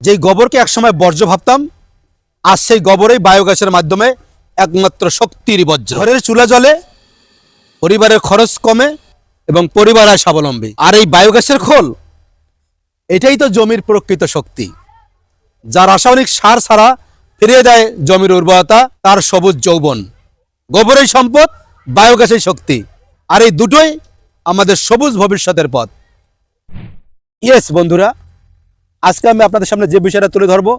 যেই গোবরকে একসময় বর্জ্য ভাবতাম, আজ সেই গোবরেই বায়োগ্যাসের মাধ্যমে একমাত্র শক্তির বজ্র ঘরের চুলা জলে পরিবারের খরচ কমে এবং পরিবার হয় স্বাবলম্বী। আর এই বায়োগ্যাসের খোল, এটাই তো জমির প্রকৃত শক্তি। যা রাসায়নিক সার ছাড়া ফিরিয়ে দেয় জমির উর্বরতা, তার সবুজ যৌবন। গোবরের সম্পদ, বায়োগ্যাসের শক্তি। আর এই দুটোই আমাদের সবুজ ভবিষ্যতের পথ। ইয়েস বন্ধুরা আজকে আমি আপনাদের সামনে যে বিষয়টা তুলে ধরবো,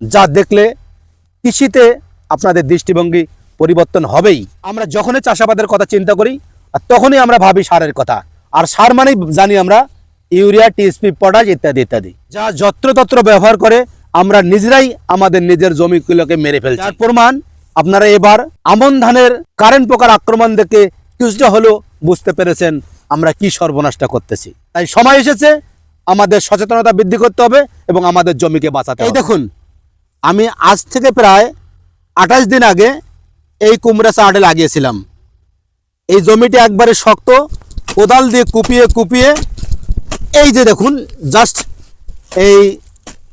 যা দেখলে কৃষিতে আপনাদের দৃষ্টিভঙ্গি পরিবর্তন হবেই। আমরা যখনই চাষাবাদের কথা চিন্তা করি, আর তখনই আমরা ভাবি সারের কথা। আর সার মানেই জানি আমরা ইউরিয়া, টিএসপি, পটাশ ইত্যাদি ইত্যাদি। যা যত্রতত্র ব্যবহার করে আমরা নিজেরাই আমাদের নিজের জমিগুলোকে মেরে ফেলছি। যার প্রমাণ আপনারা এবার আমন ধানের কারেন্ট পোকার আক্রমণ দেখে কিছুটা হলেও বুঝতে পেরেছেন আমরা কি সর্বনাশটা করতেছি। তাই সময় এসেছে আমাদের সচেতনতা বৃদ্ধি করতে হবে এবং আমাদের জমিকে বাঁচাতে এই দেখুন আমি আজ থেকে প্রায় আঠাশ দিন আগে এই কুমড়া চাটে লাগিয়েছিলাম। এই জমিটি একবারে শক্ত কোদাল দিয়ে কুপিয়ে কুপিয়ে এই যে দেখুন জাস্ট এই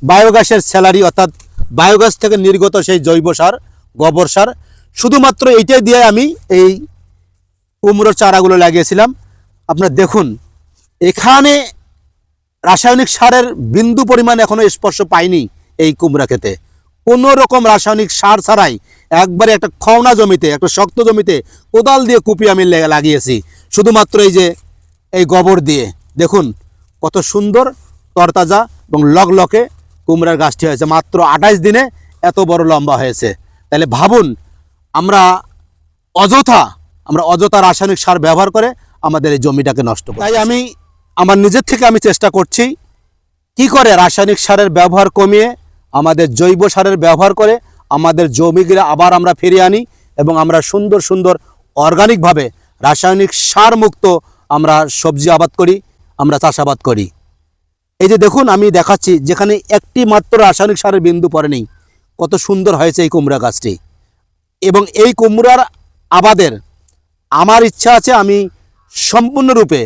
বায়োগ্যাসের স্যালারি অর্থাৎ বায়োগ্যাস থেকে নির্গত সেই জৈব সার গোবর সার শুধুমাত্র এইটাই দিয়ে আমি এই কুমড়োর চারাগুলো লাগিয়েছিলাম। আপনার দেখুন এখানে রাসায়নিক সারের বিন্দু পরিমাণ এখনও স্পর্শ পাইনি এই কুমড়া খেতে কোনো রকম রাসায়নিক সার ছাড়াই একবারে একটা খওনা জমিতে, একটা শক্ত জমিতে কোদাল দিয়ে কুপি আমি লাগিয়েছি। শুধুমাত্র এই যে এই গোবর দিয়ে। দেখুন, কত সুন্দর তরতাজা এবং লগলকে কুমড়ার গাছটি হয়েছে। মাত্র আঠাইশ দিনে এত বড় লম্বা হয়েছে। তাহলে ভাবুন, আমরা অযথা আমরা অযথা রাসায়নিক সার ব্যবহার করে আমাদের এই জমিটাকে নষ্ট করি তাই আমি আমার নিজের থেকে আমি চেষ্টা করছি। কি করে? রাসায়নিক সারের ব্যবহার কমিয়ে, আমাদের জৈব সারের ব্যবহার করে, আমাদের জমিগুলো আবার আমরা ফিরিয়ে আনি এবং আমরা সুন্দর সুন্দর অর্গানিকভাবে রাসায়নিক সার মুক্ত আমরা সবজি আবাদ করি, আমরা চাষাবাদ করি। এই যে দেখুন, আমি দেখাচ্ছি যেখানে একটি মাত্র রাসায়নিক সারের বিন্দু পড়ে নেই। কত সুন্দর হয়েছে এই কুমড়া গাছটি। এবং এই কুমড়ার আবাদের আমার ইচ্ছা আছে আমি সম্পূর্ণরূপে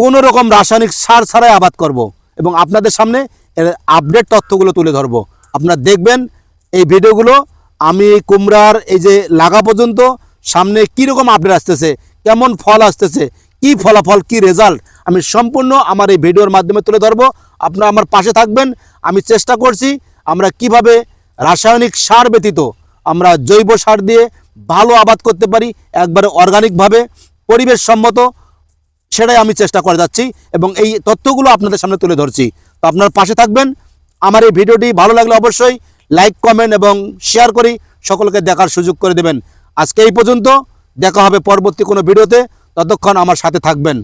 কোনো রকম রাসায়নিক সার ছাড়াই আবাদ করব এবং আপনাদের সামনে এর আপডেট তথ্যগুলো তুলে ধরব। আপনারা দেখবেন এই ভিডিওগুলো আমি এই কুমড়ার এই যে লাগা পর্যন্ত সামনে কী রকম আপডেট আসতেছে, কেমন ফল আসতেছে, কি ফলাফল, কি রেজাল্ট আমি সম্পূর্ণ আমার এই ভিডিওর মাধ্যমে তুলে ধরবো। আপনারা আমার পাশে থাকবেন, আমি চেষ্টা করছি আমরা কীভাবে রাসায়নিক সার ব্যতীত আমরা জৈব সার দিয়ে ভালো আবাদ করতে পারি, একবারে অর্গানিকভাবে পরিবেশ সম্মত সেটাই আমি চেষ্টা করে যাচ্ছি এবং এই তথ্যগুলো আপনাদের সামনে তুলে ধরছি। তো আপনার পাশে থাকবেন। আমার এই ভিডিওটি ভালো লাগলে অবশ্যই লাইক, কমেন্ট এবং শেয়ার করি সকলকে দেখার সুযোগ করে দেবেন। আজকে এই পর্যন্ত। দেখা হবে পরবর্তী কোনো ভিডিওতে। ততক্ষণ আমার সাথে থাকবেন।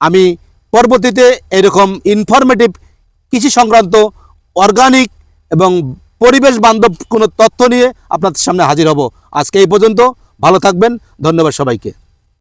আমি পরবর্তীতে এরকম ইনফরমেটিভ কৃষি সংক্রান্ত অর্গানিক এবং পরিবেশ বান্ধব কোনো তথ্য নিয়ে আপনাদের সামনে হাজির হব। আজকে এই পর্যন্ত। ভালো থাকবেন। ধন্যবাদ সবাইকে।